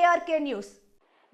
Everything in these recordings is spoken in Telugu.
ARK news.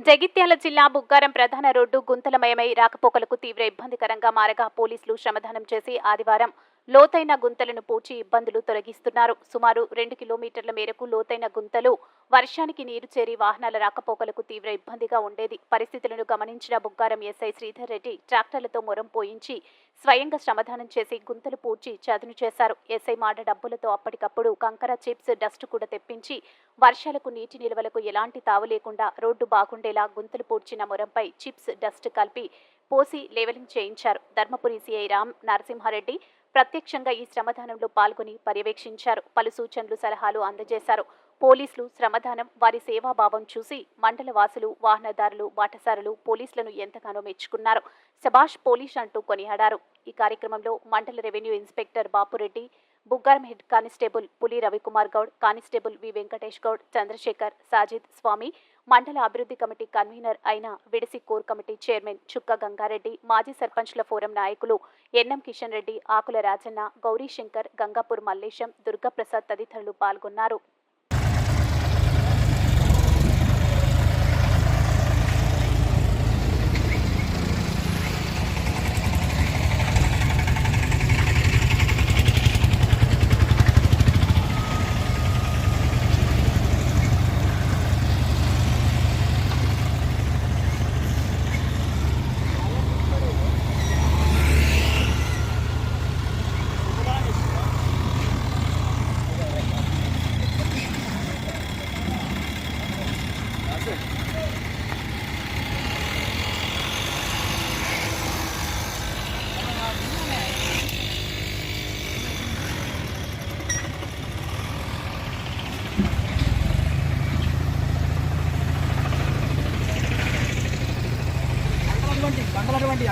జగిత్యాల జిల్లా బుగ్గారం ప్రధాన రోడ్డు గుంతలమయమై రాకపోకలకు తీవ్ర ఇబ్బందికరంగా మారగా పోలీసులు శ్రమదానం చేసి ఆదివారం లోతైన గుంతలను పూడ్చి ఇబ్బందులు తొలగిస్తున్నారు. సుమారు రెండు కిలోమీటర్ల మేరకు లోతైన గుంతలు వర్షానికి నీరు చేరి వాహనాల రాకపోకలకు తీవ్ర ఇబ్బందిగా ఉండేది. పరిస్థితులను గమనించిన బుగ్గారం ఎస్ఐ శ్రీధర్ రెడ్డి ట్రాక్టర్లతో మొరం పోయించి స్వయంగా శ్రమదానం చేసి గుంతలు పూడ్చి చదును చేశారు. ఎస్ఐ మాట డబ్బులతో అప్పటికప్పుడు కంకర చిప్స్ డస్ట్ కూడా తెప్పించి వర్షాలకు నీటి నిల్వలకు ఎలాంటి తావు లేకుండా రోడ్డు బాగుండేలా గుంతలు పూడ్చిన మొరంపై చిప్స్ డస్ట్ కలిపి పోసి లేవలింగ్ చేయించారు. ధర్మపురి సిఐ రామ్ నరసింహారెడ్డి ప్రత్యక్షంగా ఈ శ్రమదానంలో పాల్గొని పర్యవేక్షించారు. పలు సూచనలు సలహాలు అందజేశారు. పోలీసులు శ్రమదానం వారి సేవాభావం చూసి మండల వాసులు వాహనదారులు బాటసారులు పోలీసులను ఎంతగానో మెచ్చుకున్నారు. సభాష్ పోలీస్ అంటూ కొనియాడారు. ఈ కార్యక్రమంలో మండల revenue inspector Bapureddy Buggaram head constable Puli Ravikumar Goud constable V Venkatesh Goud Chandrashekar Sajid Swamy మండల అభివృద్ధి కమిటీ కన్వీనర్ అయిన విడిసి కోర్ కమిటీ చైర్మన్ చుక్క గంగారెడ్డి మాజీ సర్పంచ్ల ఫోరం నాయకులు ఎన్ఎం కిషన్ రెడ్డి ఆకుల రాజన్న గౌరీశంకర్ గంగాపూర్ మల్లేశం దుర్గాప్రసాద్ తదితరులు పాల్గొన్నారు.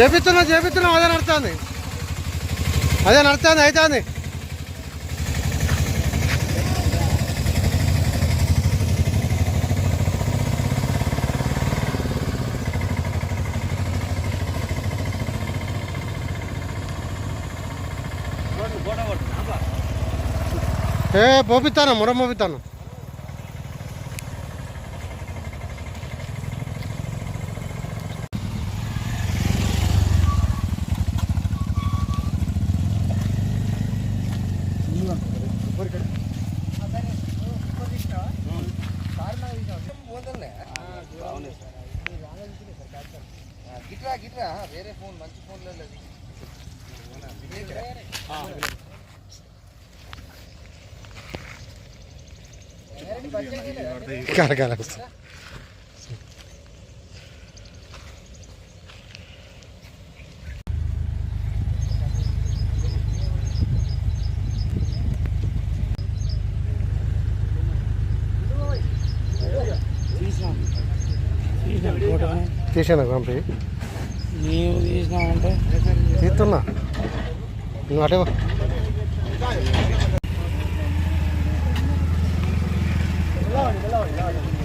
చేపిస్తున్నా చేపిస్తున్నాం అదే నడుతుంది అదే నడుతుంది అవుతుంది ఏ పోపిస్తాను మురం పోపిస్తాను గిట్రా గిట్రా. వేరే ఫోన్ మంచి ఫోన్లో లేదు కరకాల తీసాను పంపి. నీవు తీసినావంటే తీస్తున్నా. నువ్వు అటే వెళ్ళవండి వెళ్ళవండి వెళ్ళవండి